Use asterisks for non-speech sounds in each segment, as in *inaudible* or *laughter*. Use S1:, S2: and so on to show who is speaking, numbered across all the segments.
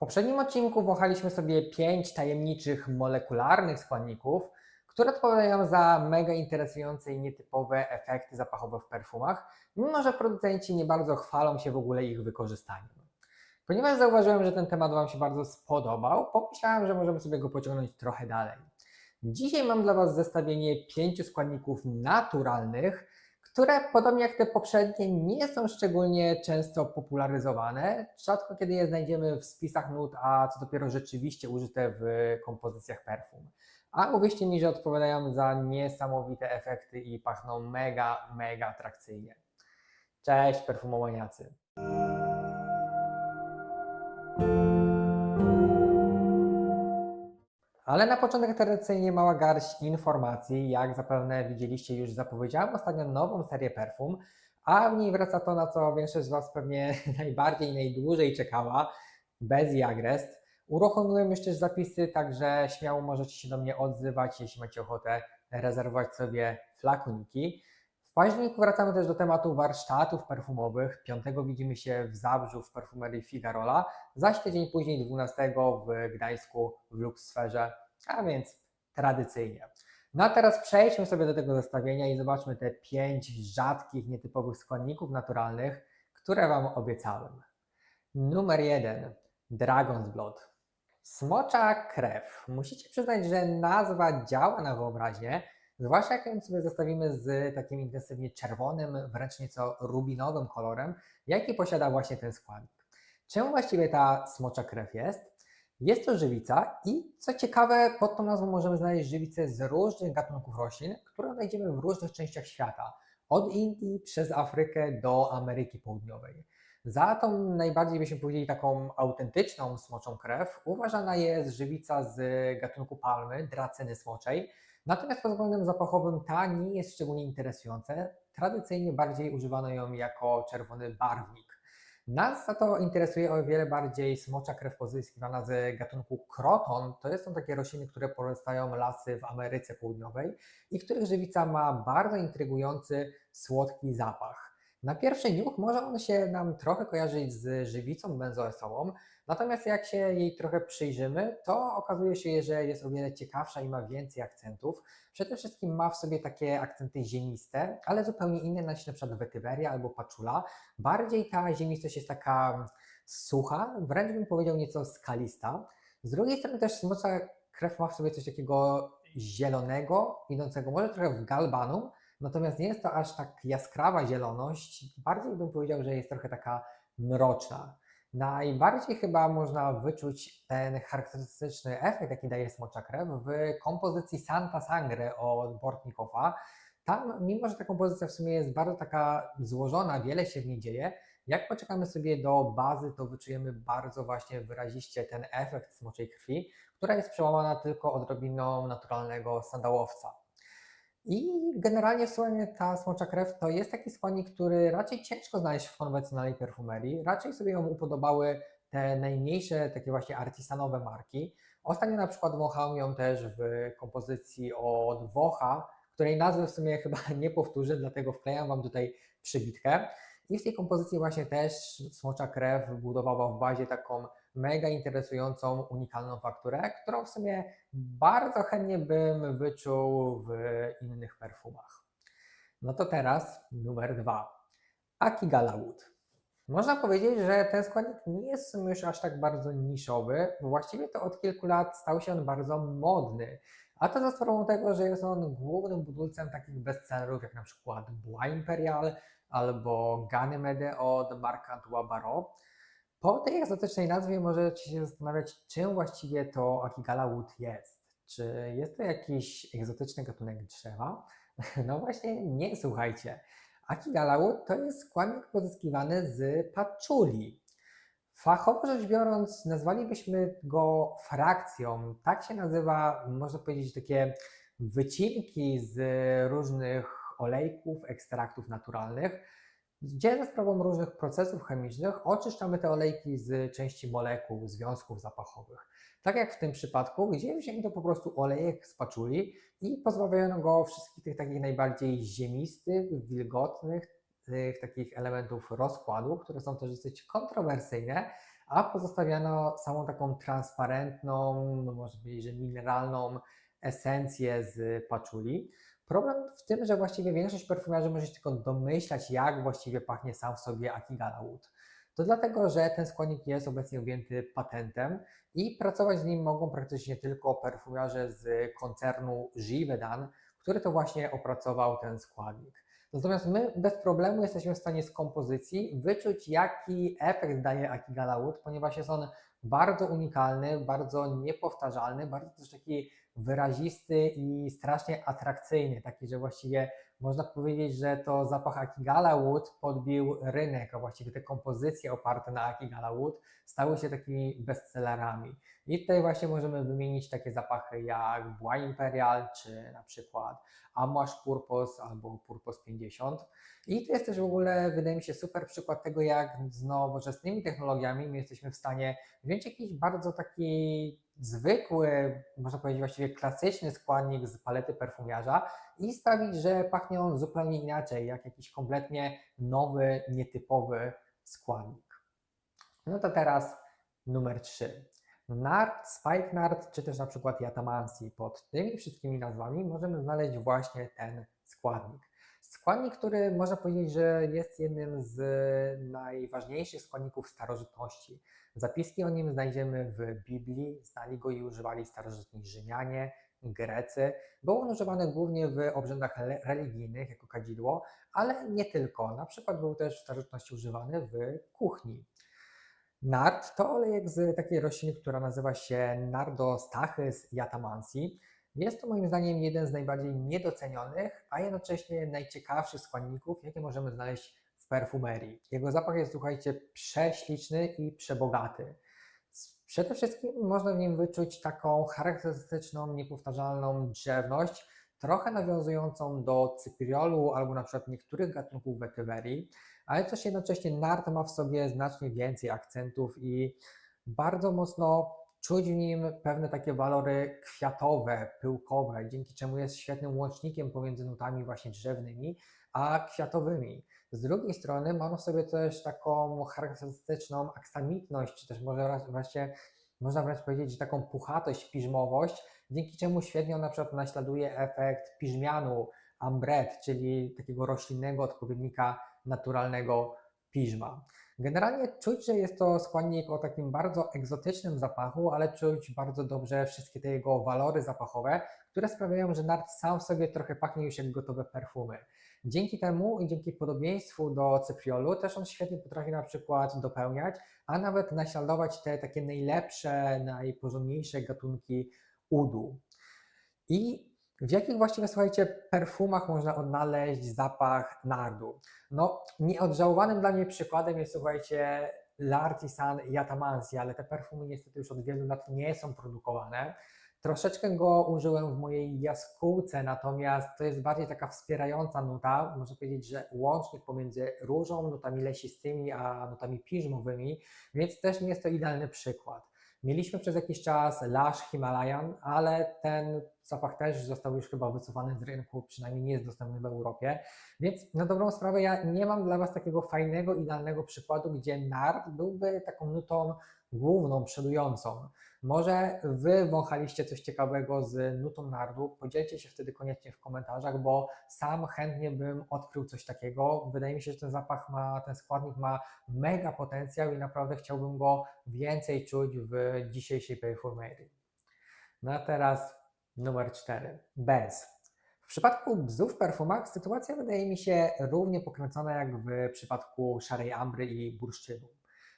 S1: poprzednim odcinku wąchaliśmy sobie pięć tajemniczych molekularnych składników, które odpowiadają za mega interesujące i nietypowe efekty zapachowe w perfumach, mimo że producenci nie bardzo chwalą się w ogóle ich wykorzystaniem. Ponieważ zauważyłem, że ten temat Wam się bardzo spodobał, pomyślałem, że możemy sobie go pociągnąć trochę dalej. Dzisiaj mam dla Was zestawienie pięciu składników naturalnych, które podobnie jak te poprzednie nie są szczególnie często popularyzowane. Rzadko kiedy je znajdziemy w spisach nut, a co dopiero rzeczywiście użyte w kompozycjach perfum. A uwierzcie mi, że odpowiadają za niesamowite efekty i pachną mega, mega atrakcyjnie. Cześć perfumowaniacy! Ale na początek tradycyjnie mała garść informacji. Jak zapewne widzieliście już, zapowiedziałem ostatnio nową serię perfum, a w niej wraca to, na co większość z Was pewnie *laughs* najbardziej, najdłużej czekała, bez i agrest. Uruchomiłem też zapisy, także śmiało możecie się do mnie odzywać, jeśli macie ochotę rezerwować sobie flakoniki. W październiku wracamy też do tematu warsztatów perfumowych. 5 widzimy się w Zabrzu w perfumerii Figarola, zaś tydzień później 12 w Gdańsku w Luxsferze, a więc tradycyjnie. No a teraz przejdźmy sobie do tego zestawienia i zobaczmy te 5 rzadkich, nietypowych składników naturalnych, które Wam obiecałem. Numer 1. Dragon's Blood. Smocza krew. Musicie przyznać, że nazwa działa na wyobraźnię, Zwłaszcza jak ją sobie zestawimy z takim intensywnie czerwonym, wręcz nieco rubinowym kolorem, jaki posiada właśnie ten składnik. Czemu właściwie ta smocza krew jest? Jest to żywica i co ciekawe, pod tą nazwą możemy znaleźć żywicę z różnych gatunków roślin, które znajdziemy w różnych częściach świata. Od Indii przez Afrykę do Ameryki Południowej. Za tą najbardziej byśmy powiedzieli taką autentyczną smoczą krew uważana jest żywica z gatunku palmy, dracyny smoczej, Natomiast pod względem zapachowym ta nie jest szczególnie interesująca. Tradycyjnie bardziej używano ją jako czerwony barwnik. Nas za to interesuje o wiele bardziej smocza krew pozyskiwana z gatunku kroton. To są takie rośliny, które pozostają lasy w Ameryce Południowej i których żywica ma bardzo intrygujący, słodki zapach. Na pierwszy niuch może on się nam trochę kojarzyć z żywicą benzoesową, Natomiast jak się jej trochę przyjrzymy, to okazuje się, że jest o wiele ciekawsza i ma więcej akcentów. Przede wszystkim ma w sobie takie akcenty ziemiste, ale zupełnie inne niż na przykład wetyweria albo paczula. Bardziej ta ziemistość jest taka sucha, wręcz bym powiedział nieco skalista. Z drugiej strony też smocza krew ma w sobie coś takiego zielonego, idącego może trochę w galbanu, natomiast nie jest to aż tak jaskrawa zieloność, bardziej bym powiedział, że jest trochę taka mroczna. Najbardziej chyba można wyczuć ten charakterystyczny efekt, jaki daje smocza krew w kompozycji Santa Sangre od Bortnikowa. Tam, mimo że ta kompozycja w sumie jest bardzo taka złożona, wiele się w niej dzieje, jak poczekamy sobie do bazy, to wyczujemy bardzo właśnie wyraziście ten efekt smoczej krwi, która jest przełamana tylko odrobiną naturalnego sandałowca. I generalnie w sumie ta smocza krew to jest taki składnik, który raczej ciężko znaleźć w konwencjonalnej perfumerii. Raczej sobie ją upodobały te najmniejsze, takie właśnie artisanowe marki. Ostatnio na przykład wąchałem ją też w kompozycji od Wocha, której nazwy w sumie chyba *laughs* nie powtórzę, dlatego wklejam Wam tutaj przybitkę. I w tej kompozycji właśnie też smocza krew budowała w bazie taką mega interesującą, unikalną fakturę, którą w sumie bardzo chętnie bym wyczuł w innych perfumach. No to teraz numer dwa. Akigala Wood. Można powiedzieć, że ten składnik nie jest już aż tak bardzo niszowy, właściwie to od kilku lat stał się on bardzo modny. A to za sprawą tego, że jest on głównym budulcem takich bestsellerów jak na przykład Bois Imperial albo Ganymede od Marc Antoine Barrault. Po tej egzotycznej nazwie możecie się zastanawiać, czym właściwie to Akigala Wood jest. Czy jest to jakiś egzotyczny gatunek drzewa? *laughs* No właśnie nie, słuchajcie. Akigala Wood to jest składnik pozyskiwany z patchouli. Fachowo rzecz biorąc, nazwalibyśmy go frakcją. Tak się nazywa, można powiedzieć, takie wycinki z różnych olejków, ekstraktów naturalnych gdzie za sprawą różnych procesów chemicznych oczyszczamy te olejki z części molekuł, związków zapachowych. Tak jak w tym przypadku, gdzie wzięto po prostu olejek z paczuli i pozbawiono go wszystkich tych takich najbardziej ziemistych, wilgotnych, tych takich elementów rozkładu, które są też dosyć kontrowersyjne, a pozostawiano samą taką transparentną, no może powiedzieć, że mineralną esencję z paczuli. Problem w tym, że właściwie większość perfumiarzy może się tylko domyślać, jak właściwie pachnie sam w sobie Akigala Wood. To dlatego, że ten składnik jest obecnie objęty patentem i pracować z nim mogą praktycznie tylko perfumiarze z koncernu Givaudan, który to właśnie opracował ten składnik. Natomiast my bez problemu jesteśmy w stanie z kompozycji wyczuć, jaki efekt daje Akigala Wood, ponieważ jest on bardzo unikalny, bardzo niepowtarzalny, bardzo też taki wyrazisty i strasznie atrakcyjny, taki, że właściwie można powiedzieć, że to zapach Akigala Wood podbił rynek, a właściwie te kompozycje oparte na Akigala Wood stały się takimi bestsellerami. I tutaj właśnie możemy wymienić takie zapachy jak Bois Imperial, czy na przykład Amouage Purpose albo Purpose 50. I to jest też w ogóle, wydaje mi się, super przykład tego, jak z nowoczesnymi technologiami my jesteśmy w stanie wziąć jakiś bardzo taki zwykły, można powiedzieć właściwie klasyczny składnik z palety perfumiarza i sprawić, że pachnie on zupełnie inaczej, jak jakiś kompletnie nowy, nietypowy składnik. No to teraz numer 3. Nard, Spikenard, czy też na przykład Yatamansi. Pod tymi wszystkimi nazwami możemy znaleźć właśnie ten składnik. Składnik, który można powiedzieć, że jest jednym z najważniejszych składników starożytności. Zapiski o nim znajdziemy w Biblii, znali go i używali starożytni Rzymianie, Grecy. Był on używany głównie w obrzędach religijnych jako kadzidło, ale nie tylko. Na przykład był też w starożytności używany w kuchni. Nard to olejek z takiej rośliny, która nazywa się Nardostachys yatamansi. Jest to moim zdaniem jeden z najbardziej niedocenionych, a jednocześnie najciekawszych składników, jakie możemy znaleźć w perfumerii. Jego zapach jest, słuchajcie, prześliczny i przebogaty. Przede wszystkim można w nim wyczuć taką charakterystyczną, niepowtarzalną drzewność, trochę nawiązującą do cypriolu albo na przykład niektórych gatunków wetywerii, ale też jednocześnie nart ma w sobie znacznie więcej akcentów i bardzo mocno czuć w nim pewne takie walory kwiatowe, pyłkowe, dzięki czemu jest świetnym łącznikiem pomiędzy nutami właśnie drzewnymi a kwiatowymi. Z drugiej strony ma on w sobie też taką charakterystyczną aksamitność, czy też może właśnie można wręcz powiedzieć, że taką puchatość, piżmowość, dzięki czemu świetnie on na przykład naśladuje efekt piżmianu, ambret, czyli takiego roślinnego odpowiednika naturalnego piżma. Generalnie czuć, że jest to składnik o takim bardzo egzotycznym zapachu, ale czuć bardzo dobrze wszystkie te jego walory zapachowe, które sprawiają, że nart sam w sobie trochę pachnie już jak gotowe perfumy. Dzięki temu i dzięki podobieństwu do cypriolu też on świetnie potrafi na przykład dopełniać, a nawet naśladować te takie najlepsze, najporządniejsze gatunki udu. I w jakich właściwie, słuchajcie, perfumach można odnaleźć zapach nardu? No, nieodżałowanym dla mnie przykładem jest, słuchajcie, L'Artisan Yatamansi, ale te perfumy niestety już od wielu lat nie są produkowane. Troszeczkę go użyłem w mojej jaskółce, natomiast to jest bardziej taka wspierająca nuta. Można powiedzieć, że łącznik pomiędzy różą, nutami lesistymi, a nutami piżmowymi, więc też nie jest to idealny przykład. Mieliśmy przez jakiś czas Lush Himalayan, ale ten zapach też został już chyba wycofany z rynku, przynajmniej nie jest dostępny w Europie. Więc na dobrą sprawę ja nie mam dla Was takiego fajnego, idealnego przykładu, gdzie nard byłby taką nutą główną, przodującą. Może Wy wąchaliście coś ciekawego z nutą nardu, podzielcie się wtedy koniecznie w komentarzach, bo sam chętnie bym odkrył coś takiego. Wydaje mi się, że ten zapach ma, ten składnik ma mega potencjał i naprawdę chciałbym go więcej czuć w dzisiejszej perfumerii. No a teraz numer 4. Bez. W przypadku bzów w perfumach sytuacja wydaje mi się równie pokręcona jak w przypadku szarej ambry i bursztynu.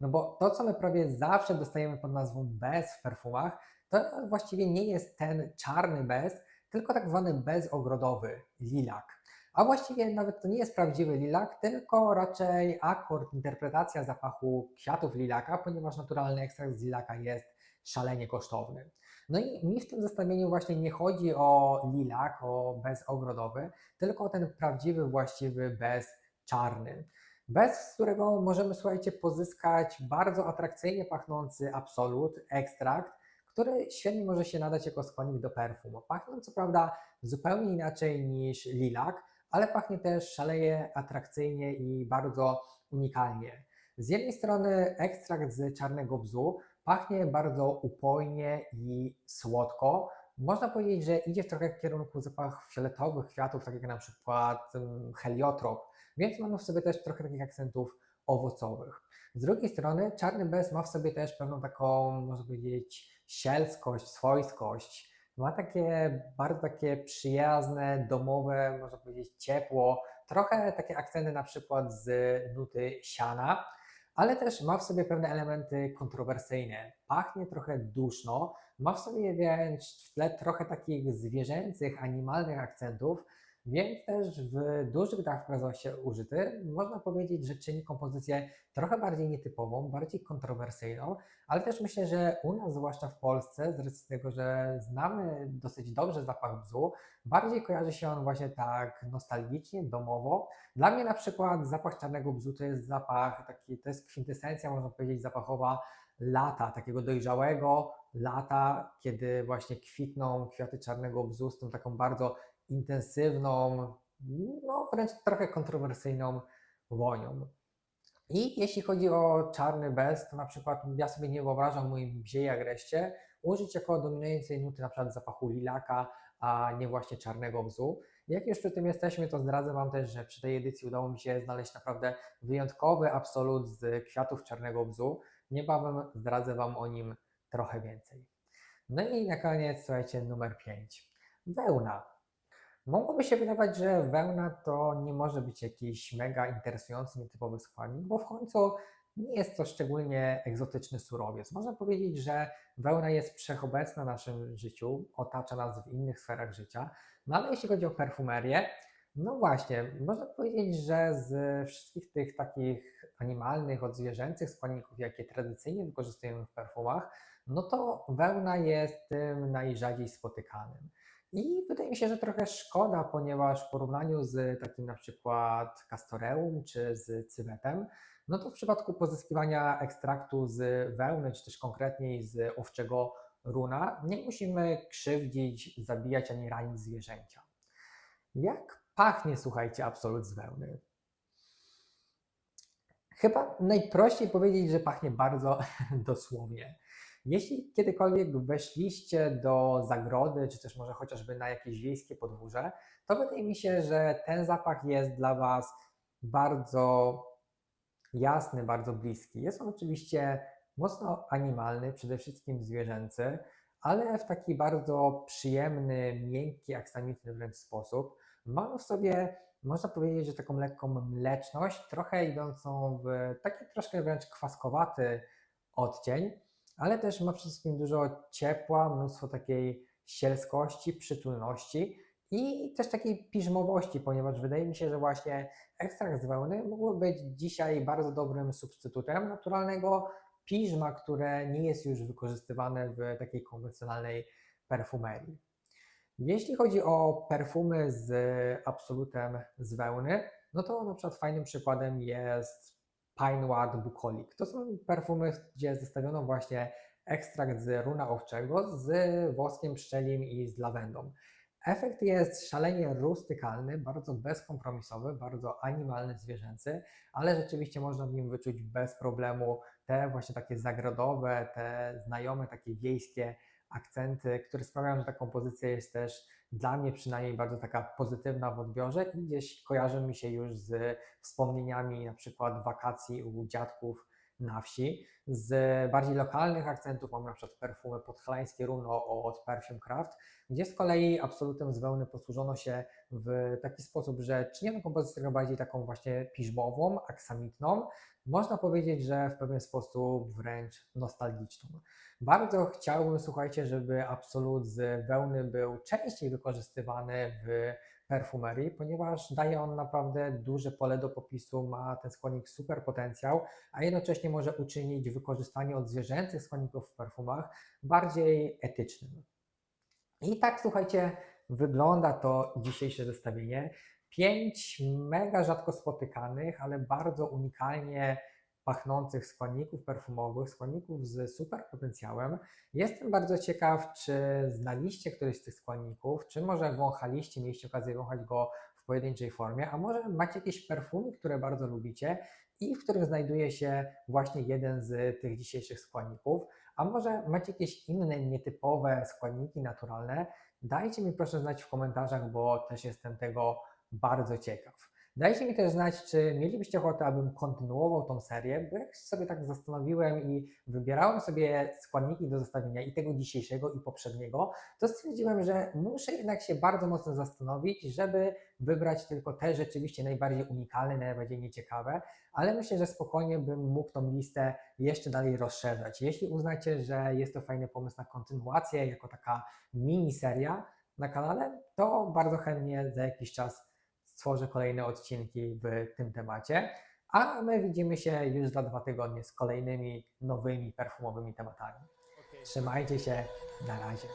S1: No bo to, co my prawie zawsze dostajemy pod nazwą bez w perfumach, to właściwie nie jest ten czarny bez, tylko tak zwany bez ogrodowy, lilak. A właściwie nawet to nie jest prawdziwy lilak, tylko raczej akord, interpretacja zapachu kwiatów lilaka, ponieważ naturalny ekstrakt z lilaka jest szalenie kosztowny. No i mi w tym zestawieniu właśnie nie chodzi o lilak, o bez ogrodowy, tylko o ten prawdziwy, właściwy bez czarny bez którego możemy, słuchajcie, pozyskać bardzo atrakcyjnie pachnący absolut, ekstrakt, który świetnie może się nadać jako składnik do perfum. Pachnie co prawda zupełnie inaczej niż lilak, ale pachnie też szaleje atrakcyjnie i bardzo unikalnie. Z jednej strony ekstrakt z czarnego bzu pachnie bardzo upojnie i słodko. Można powiedzieć, że idzie w trochę w kierunku zapach fioletowych kwiatów, tak jak na przykład mm, heliotrop, więc ma w sobie też trochę takich akcentów owocowych. Z drugiej strony czarny bez ma w sobie też pewną taką, można powiedzieć, sielskość, swojskość. Ma takie bardzo takie przyjazne, domowe, można powiedzieć, ciepło, trochę takie akcenty na przykład z nuty siana, ale też ma w sobie pewne elementy kontrowersyjne. Pachnie trochę duszno, ma w sobie wręcz w tle trochę takich zwierzęcych, animalnych akcentów, więc też w dużych dawkach został użyty. Można powiedzieć, że czyni kompozycję trochę bardziej nietypową, bardziej kontrowersyjną, ale też myślę, że u nas, zwłaszcza w Polsce, z racji tego, że znamy dosyć dobrze zapach bzu, bardziej kojarzy się on właśnie tak nostalgicznie, domowo. Dla mnie na przykład zapach czarnego bzu to jest zapach taki, to jest kwintesencja, można powiedzieć, zapachowa lata, takiego dojrzałego lata, kiedy właśnie kwitną kwiaty czarnego bzu z tą taką bardzo intensywną, no wręcz trochę kontrowersyjną wonią. I jeśli chodzi o czarny bez, to na przykład ja sobie nie wyobrażam w moim bziej agreście użyć jako dominującej nuty na przykład zapachu lilaka, a nie właśnie czarnego bzu. Jak już przy tym jesteśmy, to zdradzę Wam też, że przy tej edycji udało mi się znaleźć naprawdę wyjątkowy absolut z kwiatów czarnego bzu. Niebawem zdradzę Wam o nim trochę więcej. No i na koniec, słuchajcie, numer 5. Wełna. Mogłoby się wydawać, że wełna to nie może być jakiś mega interesujący, nietypowy składnik, bo w końcu nie jest to szczególnie egzotyczny surowiec. Można powiedzieć, że wełna jest wszechobecna w naszym życiu, otacza nas w innych sferach życia, no ale jeśli chodzi o perfumerię, no właśnie, można powiedzieć, że z wszystkich tych takich animalnych, odzwierzęcych składników, jakie tradycyjnie wykorzystujemy w perfumach, no to wełna jest tym najrzadziej spotykanym. I wydaje mi się, że trochę szkoda, ponieważ w porównaniu z takim na przykład castoreum czy z cywetem, no to w przypadku pozyskiwania ekstraktu z wełny, czy też konkretniej z owczego runa, nie musimy krzywdzić, zabijać ani ranić zwierzęcia. Jak pachnie, słuchajcie, absolut z wełny? Chyba najprościej powiedzieć, że pachnie bardzo *laughs* dosłownie. Jeśli kiedykolwiek weszliście do zagrody, czy też może chociażby na jakieś wiejskie podwórze, to wydaje mi się, że ten zapach jest dla Was bardzo jasny, bardzo bliski. Jest on oczywiście mocno animalny, przede wszystkim zwierzęcy, ale w taki bardzo przyjemny, miękki, aksamitny wręcz sposób. Ma w sobie, można powiedzieć, że taką lekką mleczność, trochę idącą w taki troszkę wręcz kwaskowaty odcień, ale też ma przede wszystkim dużo ciepła, mnóstwo takiej sielskości, przytulności i też takiej piżmowości, ponieważ wydaje mi się, że właśnie ekstrakt z wełny mógłby być dzisiaj bardzo dobrym substytutem naturalnego piżma, które nie jest już wykorzystywane w takiej konwencjonalnej perfumerii. Jeśli chodzi o perfumy z absolutem z wełny, no to na przykład fajnym przykładem jest Pine Ward Bucolic. To są perfumy, gdzie zestawiono właśnie ekstrakt z runa owczego z woskiem pszczelim i z lawendą. Efekt jest szalenie rustykalny, bardzo bezkompromisowy, bardzo animalny, zwierzęcy, ale rzeczywiście można w nim wyczuć bez problemu te właśnie takie zagrodowe, te znajome, takie wiejskie akcenty, które sprawiają, że ta kompozycja jest też dla mnie przynajmniej bardzo taka pozytywna w odbiorze i gdzieś kojarzy mi się już z wspomnieniami na przykład wakacji u dziadków na wsi. Z bardziej lokalnych akcentów mam na przykład perfumy podhalańskie runo od Perfume Craft, gdzie z kolei absolutem z wełny posłużono się w taki sposób, że czyniono kompozycję bardziej taką właśnie piżmową, aksamitną, można powiedzieć, że w pewien sposób wręcz nostalgiczną. Bardzo chciałbym, słuchajcie, żeby absolut z wełny był częściej wykorzystywany w perfumerii, ponieważ daje on naprawdę duże pole do popisu, ma ten składnik super potencjał, a jednocześnie może uczynić wykorzystanie od zwierzęcych składników w perfumach bardziej etycznym. I tak, słuchajcie, wygląda to dzisiejsze zestawienie. Pięć mega rzadko spotykanych, ale bardzo unikalnie pachnących składników perfumowych, składników z super potencjałem. Jestem bardzo ciekaw, czy znaliście któryś z tych składników, czy może wąchaliście, mieliście okazję wąchać go w pojedynczej formie, a może macie jakieś perfumy, które bardzo lubicie i w których znajduje się właśnie jeden z tych dzisiejszych składników. A może macie jakieś inne nietypowe składniki naturalne? Dajcie mi proszę znać w komentarzach, bo też jestem tego bardzo ciekaw. Dajcie mi też znać, czy mielibyście ochotę, abym kontynuował tą serię, bo jak się sobie tak zastanowiłem i wybierałem sobie składniki do zestawienia i tego dzisiejszego i poprzedniego, to stwierdziłem, że muszę jednak się bardzo mocno zastanowić, żeby wybrać tylko te rzeczywiście najbardziej unikalne, najbardziej nieciekawe, ale myślę, że spokojnie bym mógł tą listę jeszcze dalej rozszerzać. Jeśli uznacie, że jest to fajny pomysł na kontynuację, jako taka mini seria na kanale, to bardzo chętnie za jakiś czas stworzę kolejne odcinki w tym temacie. A my widzimy się już za dwa tygodnie z kolejnymi nowymi perfumowymi tematami. Trzymajcie się, na razie.